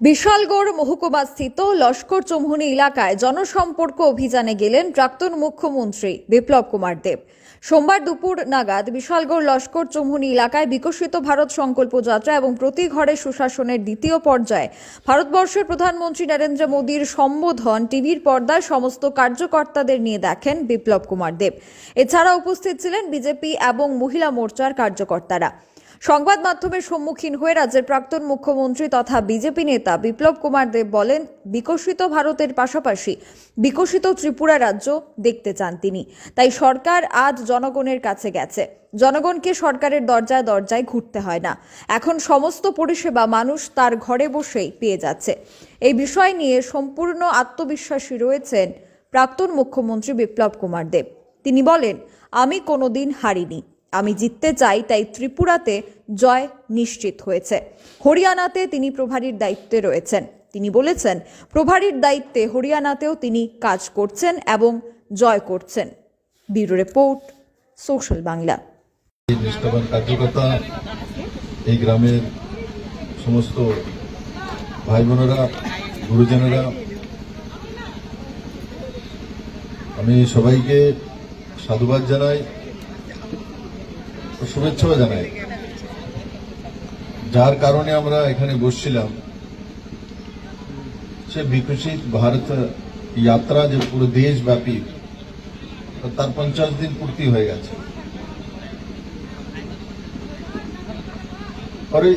বিশালগড় মহকুমাস্থিত লস্কর চৌমুহনী এলাকায় জনসম্পর্ক অভিযানে গেলেন প্রাক্তন মুখ্যমন্ত্রী বিপ্লব কুমার দেব। সোমবার দুপুর নাগাদ বিশালগড় লস্কর চৌমুহনী এলাকায় বিকশিত ভারত সংকল্প যাত্রা এবং প্রতি ঘরে সুশাসনের দ্বিতীয় পর্যায়ে ভারতবর্ষের প্রধানমন্ত্রী নরেন্দ্র মোদীর সম্বোধন টিভির পর্দায় সমস্ত কার্যকর্তাদের নিয়ে দেখেন বিপ্লব কুমার দেব। এছাড়া উপস্থিত ছিলেন বিজেপি এবং মহিলা মোর্চার কার্যকর্তারা। সংবাদ মাধ্যমের সম্মুখীন হয়ে রাজ্যের প্রাক্তন মুখ্যমন্ত্রী তথা বিজেপি নেতা বিপ্লব কুমার দেব বলেন, বিকশিত ভারতের পাশাপাশি বিকশিত ত্রিপুরা রাজ্য দেখতে চান তিনি। তাই সরকার আজ জনগণের কাছে গেছে। জনগণকে সরকারের দরজায় দরজায় ঘুরতে হয় না। এখন সমস্ত পরিষেবা মানুষ তার ঘরে বসেই পেয়ে যাচ্ছে। এই বিষয় নিয়ে সম্পূর্ণ আত্মবিশ্বাসী রয়েছেন প্রাক্তন মুখ্যমন্ত্রী বিপ্লব কুমার দেব। তিনি বলেন, আমি কোনোদিন হারিনি। আমি জিততে চাই, তাই ত্রিপুরাতে জয় নিশ্চিত হয়েছে। হরিয়ানাতে তিনি প্রভারীর দায়িত্বে রয়েছেন। তিনি বলেছেন, প্রভারীর দায়িত্বে হরিয়ানাতেও তিনি কাজ করছেন এবং জয় করছেন। Bureau report, social Bangla. এই গ্রামের সমস্ত ভাই বোনেরা গুরুজনেরা, আমি সবাইকে সাধুবাদ জানাই। শুভেচ্ছাও জানাই। যার কারণে আমরা এখানে বসছিলাম। সে বিকশিত ভারত যাত্রা যে পুরো দেশব্যাপী তার পঞ্চাশ দিন পূর্তি হয়ে গেছে। পরে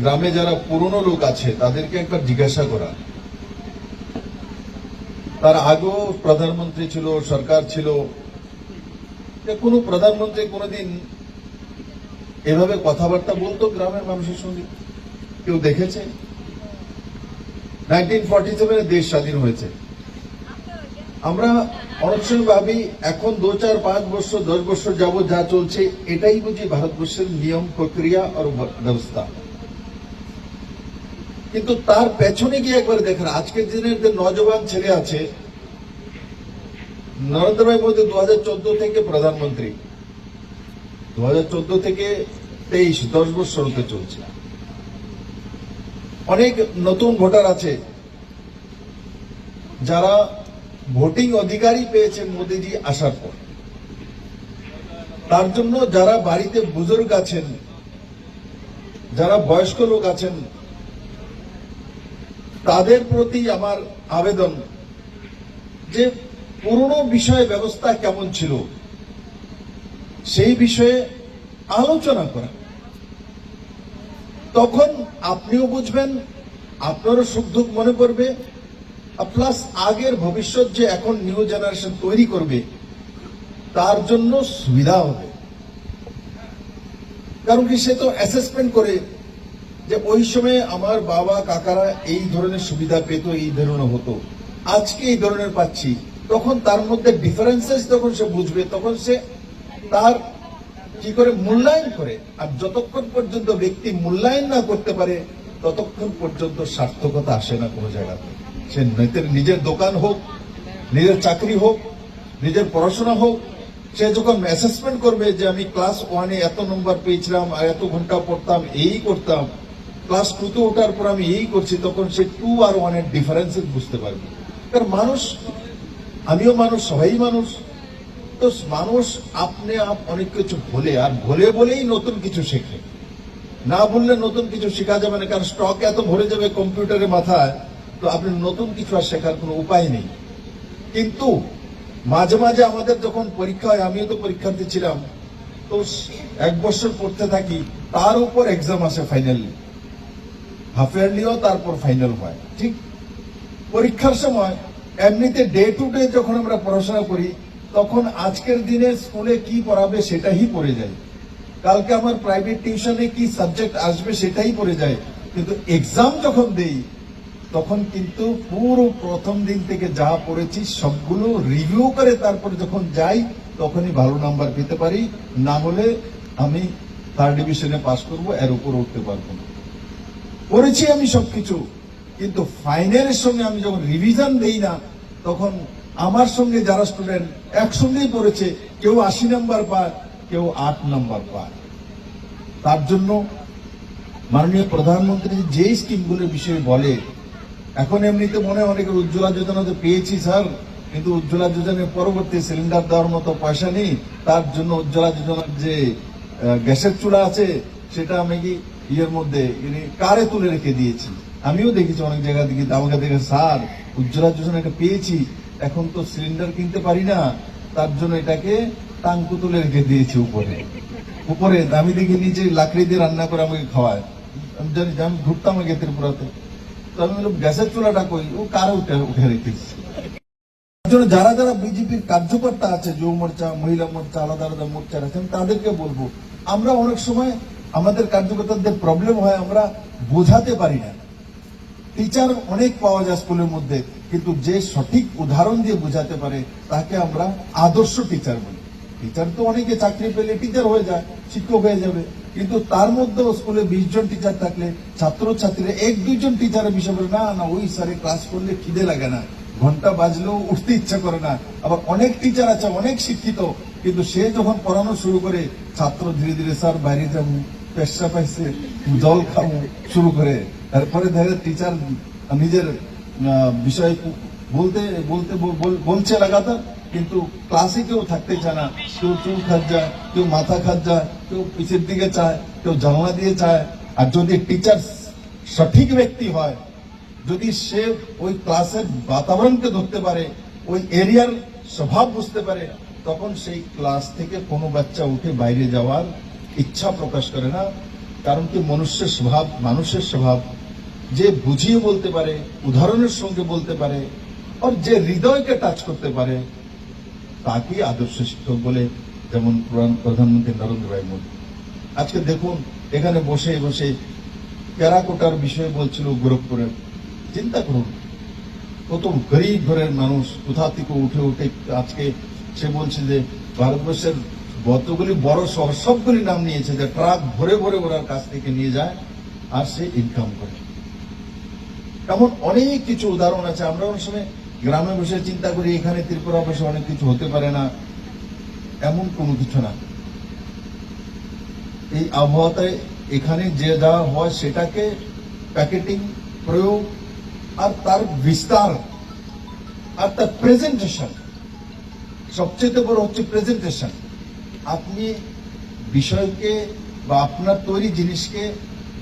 গ্রামে যারা পুরনো লোক আছে, তাদেরকে একবার জিজ্ঞাসা করা। তার আগেও প্রধানমন্ত্রী ছিল, সরকার ছিল। কোনো প্রধানমন্ত্রী কোনোদিন এভাবে কথাবার্তা বলতো গ্রামের মানুষের সঙ্গে। কেউ দেখেছে? দেশ স্বাধীন হয়েছে। আমরা অনেক সময় ভাবি এখন দু চার পাঁচ বছর, দশ বছর যাব যা চলছে, এটাই বুঝি ভারতবর্ষের নিয়ম, প্রক্রিয়া আর ব্যবস্থা। কিন্তু তার পেছনে গিয়ে একবার দেখেন, আজকের দিনের যে নজবান ছেলে আছে, নরেন্দ্র ভাই মোদী দু থেকে প্রধানমন্ত্রী। দু হাজার চোদ্দ থেকে তেইশ, দশ বছর হতে চলছে। অনেক নতুন ভোটার আছে যারা ভোটিং অধিকারই পেয়েছেন মোদিজি আসার পর। তার জন্য যারা বাড়িতে বুজুর্গ আছেন, যারা বয়স্ক লোক আছেন, তাদের প্রতি আমার আবেদন যে পুরনো বিষয় ব্যবস্থা কেমন ছিল সেই বিষয়ে আলোচনা করা। তখন আপনিও বুঝবেন, আপনারও সুখ দুঃখ মনে করবে প্লাস আগের ভবিষ্যৎ যে এখন নিউ জেনারেশন তৈরি করবে, তার জন্য সুবিধা হবে। কারণ কি সে তো অ্যাসেসমেন্ট করে যে ওই সময় আমার বাবা, কাকারা এই ধরনের সুবিধা পেত, এই ধরনের হতো। আজকে এই ধরনের পাচ্ছি। তখন তার মধ্যে ডিফারেন্সেস যখন সে বুঝবে, তখন সে তার কি করে মূল্যায়ন করে, আর যতক্ষণ পর্যন্ত ব্যক্তি মূল্যায়ন না করতে পারে, ততক্ষণ পর্যন্ত সার্থকতা আসে না কোনো জায়গাতে সে নিজের দোকান হোক, নিজের চাকরি হোক, নিজের পড়াশোনা হোক, সে যখন অ্যাসেসমেন্ট করবে যে আমি ক্লাস ওয়ানে এত নম্বর পেয়েছিলাম আর এত ঘণ্টা পড়তাম, এই করতাম ক্লাস টুতে ওঠার পর আমি এই করছি, তখন সে টু আর ওয়ানের ডিফারেন্স বুঝতে পারবে। কারণ মানুষ, আমিও মানুষ, সবাই মানুষ তো মানুষ আপনি আপ অনেক কিছু ভোলে, আর ভোলে বলেই নতুন কিছু শেখে। না বললে নতুন কিছু শেখা যাবে না, কারণ স্টক এত ভরে যাবে কম্পিউটারের মাথায়, তো আপনি নতুন কিছু আর শেখার কোনো উপায় নেই। কিন্তু মাঝে মাঝে আমাদের যখন পরীক্ষা হয়, আমিও তো পরীক্ষার্থী ছিলাম, তো এক বছর পড়তে থাকি, তার উপর এক্সাম আসে ফাইনালি হাফ ইয়ারলিও তারপর ফাইনাল হয়, ঠিক? পরীক্ষার সময় এমনিতে ডে টু ডে যখন আমরা পড়াশোনা করি তখন আজকের দিনে স্কুলে কি পড়াবে সেটাই পড়ে যায়। কালকে আমার প্রাইভেট টিউশনে কি সাবজেক্ট আসবে সেটাই পড়ে যায়। কিন্তু এক্সাম যখন দেই, তখন কিন্তু পুরো প্রথম দিন থেকে যা পড়েছি সবগুলো রিভিউ করে তারপরে যখন যাই, তখনই ভালো নাম্বার পেতে পারি। না হলে আমি থার্ড ডিভিশনে পাস করব, এর উপর উঠতে পারব না। করেছি আমি সবকিছু। কিন্তু ফাইনালের সঙ্গে আমি যখন রিভিশন দেই না, তখন আমার সঙ্গে যারা স্টুডেন্ট একসঙ্গেই পড়েছে, কেউ আশি নাম্বার পায়, কেউ আট নাম্বার পায়। তার জন্য মাননীয় প্রধানমন্ত্রী যে স্কিমগুলোর বিষয়ে বলে, এখন এমনিতে মনে হয় অনেকের উজ্জ্বলা যোজনা তো পেয়েছি স্যার, কিন্তু উজ্জ্বলা যোজনার পরবর্তী সিলিন্ডার দেওয়ার মতো পয়সা নেই, তার জন্য উজ্জ্বলা যোজনার যে গ্যাসের চূড়া আছে, সেটা আমি কি ইয়ের মধ্যে কারে তুলে রেখে দিয়েছি। আমিও দেখেছি অনেক জায়গা থেকে আমাকে দেখে স্যার, উজ্জ্বলা যোজনা যোজনাটা পেয়েছি এখন তো সিলিন্ডার কিনতে পারি না, তার জন্য এটাকে টাঙ্কু তুলে রেখে দিয়েছি উপরে। উপরে আমি দেখি নিচে লাকড়ি দিয়ে রান্না করে আমাকে খাওয়ায়। আমি জানি আমি ঘুরতাম আগে ত্রিপুরাতে তো আমি বললাম, গ্যাসের চুলাটা কই? ও কারে উঠে উঠে রেখেছি। জন্য যারা যারা বিজেপির কার্যকর্তা আছে, যুব মোর্চা, মহিলা মোর্চা, আলাদা আলাদা মোর্চা আছেন, তাদেরকে বলব, আমরা অনেক সময় আমাদের কার্যকর্তাদের প্রবলেম হয়, আমরা বোঝাতে পারি না। টিচার অনেক পাওয়া যায় স্কুলের মধ্যে, কিন্তু যে সঠিক উদাহরণ দিয়ে বোঝাতে পারে, তাকে আমরা আদর্শ টিচার বলি। টিচার তো অনেকে চাকরি পেলে টিচার হয়ে যায়, শিক্ষক হয়ে যাবে, কিন্তু তার মধ্যেও স্কুলে বিশ জন টিচার থাকলে ছাত্র ছাত্রীরা এক দুইজন টিচারের বিষয় বলে, না না, ওই স্যারে ক্লাস করলে খিদে লাগে না, ঘণ্টা বাজলেও উঠতে ইচ্ছা করে না। আবার অনেক টিচার আছে, অনেক শিক্ষিত, কিন্তু সে যখন পড়ানো শুরু করে, ছাত্র ধীরে ধীরে, স্যার, বাইরে যাব পেশা পাইছে, জল খাব, শুরু করে। তারপরে দেখে টিচার নিজের বিষয় বলতে বলতে, বল- বল- বলছে লাগাতার, কিন্তু ক্লাসে কেউ থাকতে চায় না। কেউ চুল যায়, কেউ মাথা যায়, কেউ পিছের দিকে চায়, কেউ জানলা দিয়ে চায়। আর যদি টিচার সঠিক ব্যক্তি হয়, যদি সে ওই ক্লাসের বাতাবরণকে ধরতে পারে, ওই এরিয়ার স্বভাব বুঝতে পারে, তখন সেই ক্লাস থেকে কোনো বাচ্চা উঠে বাইরে যাওয়ার ইচ্ছা প্রকাশ করে না। কারণ কি, মনুষ্যের স্বভাব, মানুষের স্বভাব যে বুঝিয়ে বলতে পারে, উদাহরণের সঙ্গে বলতে পারে, আর যে হৃদয়কে টাচ করতে পারে, তাকেই আদর্শ শিক্ষক বলে যেমন প্রধান- প্রধানমন্ত্রী নরেন্দ্র ভাই মোদী। আজকে দেখুন, এখানে বসে বসে টেরাকোটার বিষয়ে বলছিল গোরখপুরের। চিন্তা করুন, কত গরিব ঘরের মানুষ কোথা থেকে উঠে উঠে আজকে সে বলছে যে ভারতবর্ষের যতগুলি বড় শহর, সবগুলি নাম নিয়েছে যে ট্রাক ভরে ভরে ওনার কাছ থেকে নিয়ে যায় আর সে ইনকাম করে। এমন অনেক কিছু উদাহরণ আছে। আমরা অনেক সময় গ্রামে বসে চিন্তা করি, এখানে ত্রিপুরা বসে অনেক কিছু হতে পারে না। এমন কোনো কিছু না। এই আবহাওয়াতে এখানে যে যা হয় সেটাকে প্যাকেটিং, প্রয়োগ আর তার বিস্তার আর তার প্রেজেন্টেশন। সবচেয়ে বড় হচ্ছে প্রেজেন্টেশন। আপনি বিষয়কে বা আপনার তৈরি জিনিসকে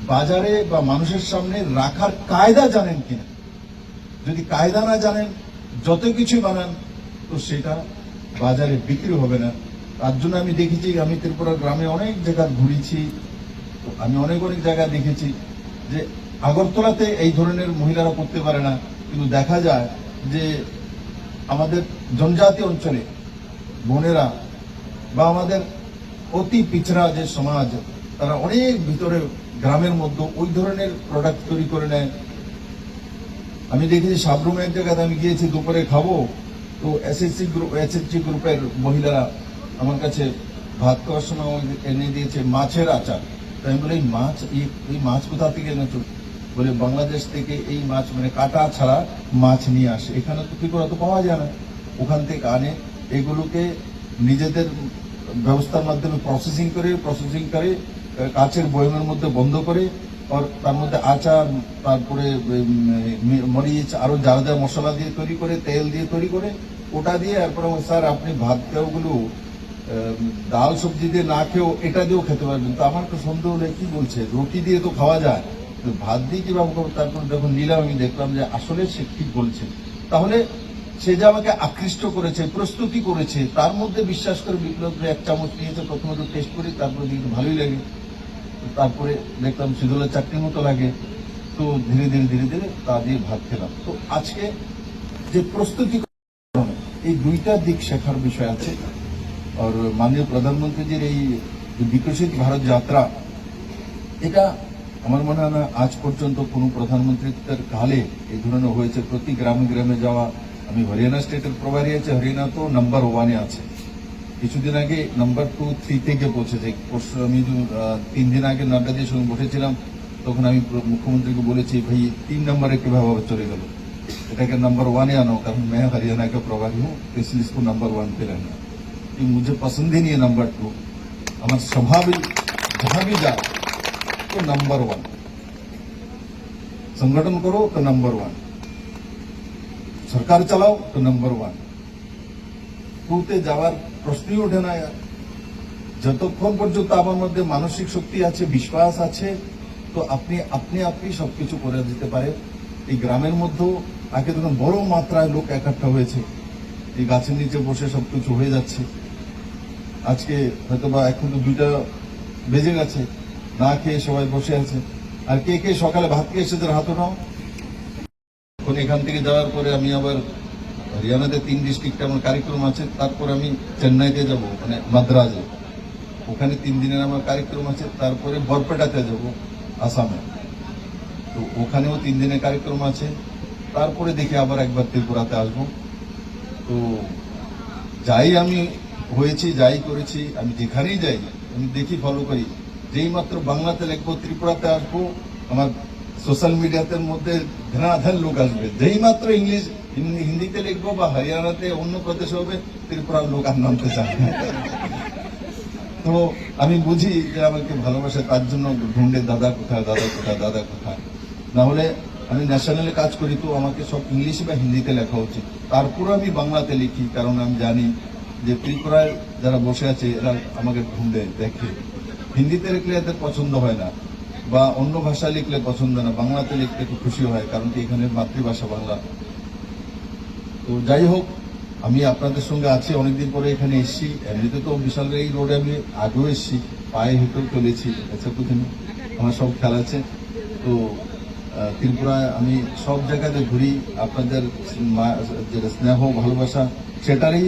বাজারে বা মানুষের সামনে রাখার কায়দা জানেন কিনা? যদি কায়দা না জানেন, যত কিছু বানান, তো সেটা বাজারে বিক্রি হবে না। তার জন্য আমি দেখেছি, আমি ত্রিপুরা গ্রামে অনেক জায়গা ঘুরেছি, আমি অনেক অনেক জায়গা দেখেছি যে আগরতলাতে এই ধরনের মহিলারা করতে পারে না। কিন্তু দেখা যায় যে আমাদের জনজাতি অঞ্চলে বোনেরা বা আমাদের অতি পিছড়া যে সমাজ, তারা অনেক ভিতরে গ্রামের মধ্যে ওই ধরনের প্রোডাক্ট তৈরি করে নেয়। আমি দেখেছি সাবরুমে এক জায়গাতে আমি গিয়েছি, দুপুরে খাব, তো এসএসসি গ্রুপ এসএসসি গ্রুপের মহিলারা আমার কাছে ভাত খাওয়ার সময় এনে দিয়েছে মাছের আচার। তো আমি বলি, এই মাছ এই মাছ কোথা থেকে এনেছো? বলে, বাংলাদেশ থেকে এই মাছ মানে কাটা ছাড়া মাছ নিয়ে আসে। এখানে তো কি করে তো পাওয়া যায় না? ওখান থেকে আনে, এগুলোকে নিজেদের ব্যবস্থার মাধ্যমে প্রসেসিং করে প্রসেসিং করে কাচের বয়মের মধ্যে বন্ধ করে, আর তার মধ্যে আচার, তারপরে মরিচ, আরও যা যা মশলা দিয়ে তৈরি করে, তেল দিয়ে তৈরি করে, ওটা দিয়ে এরপরে স্যার আপনি ভাত খাওয়াগুলো ডাল সবজি দিয়ে না খেয়েও এটা দিয়েও খেতে পারবেন। তো আমার তো সন্দেহ হলে, কি বলছে? রুটি দিয়ে তো খাওয়া যায়। ভাত দিয়ে কীভাবে করব তারপর যখন নিলাম আমি দেখলাম যে আসলে সে ঠিক বলছে। তাহলে সে যে আমাকে আকৃষ্ট করেছে, প্রস্তুতি করেছে, তার মধ্যে বিশ্বাস করে বিপ্লব এক চামচ নিয়েছে প্রথমে তো টেস্ট করি, তারপরে ভালোই লাগে। তারপরে দেখলাম শীতলের চাকরির মতো লাগে। তো ধীরে ধীরে ধীরে ধীরে তা দিয়ে ভাত খেলাম। তো আজকে যে প্রস্তুতি এই দুইটা দিক শেখার বিষয় আছে। আর মাননীয় প্রধানমন্ত্রীজির এই বিকশিত ভারত যাত্রা, এটা আমার মনে হয় না আজ পর্যন্ত কোনো প্রধানমন্ত্রীর কালে এই ধরনের হয়েছে। প্রতি গ্রামে গ্রামে যাওয়া, আমি হরিয়ানা স্টেটের প্রভারী আছে, হরিয়ানা তো নাম্বার ওয়ানে আছে। কিছুদিন আগে নাম্বার টু থ্রি থেকে পৌঁছেছে পরশু আমি जो, আহ, তিন দিন আগে নাড্ডাজির সঙ্গে বসেছিলাম তখন আমি প্র- মুখ্যমন্ত্রীকে বলেছি ভাই তিন নম্বরে কিভাবে চলে গেল এটাকে नंबर वन आना कारण मैं हरियाणा का प्रभारी हूँ तो इसलिए इसको नंबर वन पे रहना कि मुझे पसंद ही नहीं है नंबर टू हमारा स्वभाव ही जहाँ भी जाए तो नंबर वन संगठन करो तो नंबर वन সরকার চালাও তো নাম্বার ওয়ান টুতে যাওয়ার প্রশ্নই ওঠে না যতক্ষণ পর্যন্ত আমার মধ্যে মানসিক শক্তি আছে, বিশ্বাস আছে, তো আপনি আপনি আপনি সবকিছু করে দিতে পারে এই গ্রামের মধ্যেও আগে তখন বড় মাত্রায় লোক একাট্টা হয়েছে। এই গাছের নিচে বসে সবকিছু হয়ে যাচ্ছে। আজকে হয়তো বা এখন তো দুইটা বেজে গেছে। না খেয়ে সবাই বসে আছে। আর কে কে সকালে ভাত খেয়ে এসেছে হাত নাও। এখন এখান থেকে যাওয়ার পরে আমি আবার হরিয়ানাতে তিন ডিস্ট্রিক্টে আমার কার্যক্রম আছে, তারপর আমি চেন্নাইতে যাব মানে মাদ্রাজে। ওখানে তিন দিনের আমার কার্যক্রম আছে, তারপরে বরপেটাতে যাব, আসামে। তো ওখানেও তিন দিনের কার্যক্রম আছে, তারপরে দেখি আবার একবার ত্রিপুরাতে আসব। তো যাই আমি হয়েছি, যাই করেছি, আমি যেখানেই যাই, আমি দেখি ফলো করি। যেই মাত্র বাংলাতে লিখব, ত্রিপুরাতে আসব, আমার সোশ্যাল মিডিয়াতে মধ্যে ধনাধন লোক আসবে। যেই মাত্র ইংলিশ হিন্দিতে লিখব বা হরিয়ানাতে অন্য প্রদেশে হবে, ত্রিপুরার লোক আর নামতে চায় তো আমি বুঝি যে আমাকে ভালোবাসে, তার জন্য ঢুন্ডে দাদা কোথায় দাদা কোথায় দাদা কোথায়? না হলে আমি ন্যাশনালে কাজ করি তো আমাকে সব ইংলিশ বা হিন্দিতে লেখা উচিত। তারপরে আমি বাংলাতে লিখি, কারণ আমি জানি যে ত্রিপুরায় যারা বসে আছে, এরা আমাকে ঢুন্ডে দেখে। হিন্দিতে লিখলে এদের পছন্দ হয় না। বা অন্য ভাষা লিখলে পছন্দ না, বাংলাতে লিখতে একটু খুশি হয়, কারণ কি এখানে মাতৃভাষা বাংলা। তো যাই হোক, আমি আপনাদের সঙ্গে আছি, অনেকদিন পরে এখানে এসেছি। এমনিতে তো বিশাল এই রোডে আমি আগেও এসেছি, পায়ে হেঁটেও চলেছি আচ্ছা কোথায় আমার সব খেয়াল আছে। তো ত্রিপুরায় আমি সব জায়গাতে ঘুরি, আপনাদের যেটা স্নেহ, ভালোবাসা সেটারই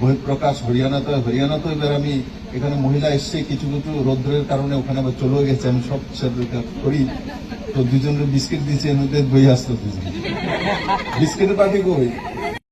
বহিঃপ্রকাশ হরিয়ানাতে হরিয়ানাতে এবার আমি এখানে মহিলা এসছে, কিছু কিছু রৌদ্রের কারণে ওখানে আবার চলেও গেছে। আমি সব করি। তো দুজনের বিস্কিট দিয়েছি, এর মধ্যে বই আসতো বিস্কিটের পার্টি কই?